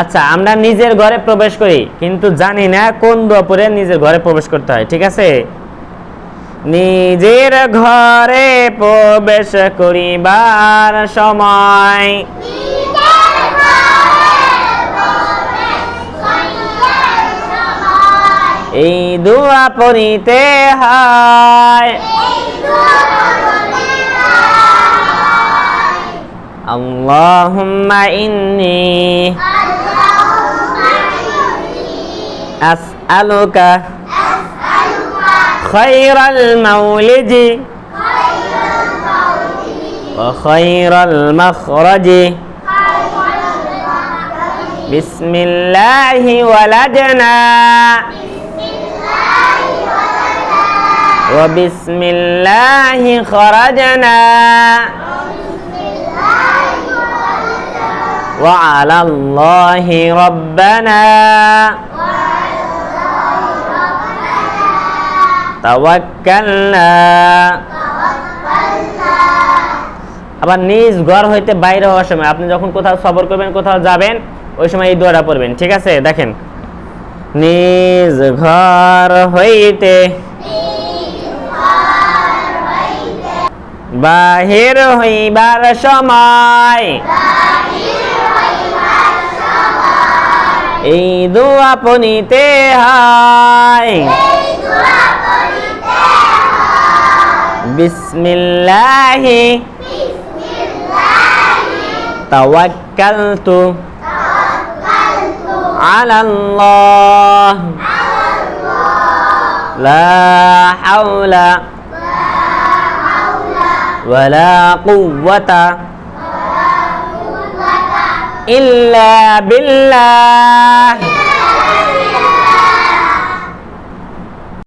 আচ্ছা আমরা নিজের ঘরে প্রবেশ করি, কিন্তু জানি না কোন দোয়া পরে নিজের ঘরে প্রবেশ করতে হয়, ঠিক আছে? নিজের ঘরে প্রবেশ করিবার সময়। এই দোয়া পড়িতে হয়। আল্লাহুম্মা ইন্নী أسألك خير المولد وخير المخرج. بسم الله ولدنا. وبسم الله خرجنا. وعلى الله ربنا. আবার নিজ ঘর হইতে বাইরে হওয়ার সময়, আপনি যখন কোথাও সফর করবেন, কোথাও যাবেন, ওই সময় এই দোয়াটা পড়বেন, ঠিক আছে? দেখেন। নিজ ঘর হইতে বাহির হইবার সময়, এই দোয়া পনিতে হয়। بسم الله. بسم الله توكلت على الله على الله. لا حول ولا قوة إلا بالله.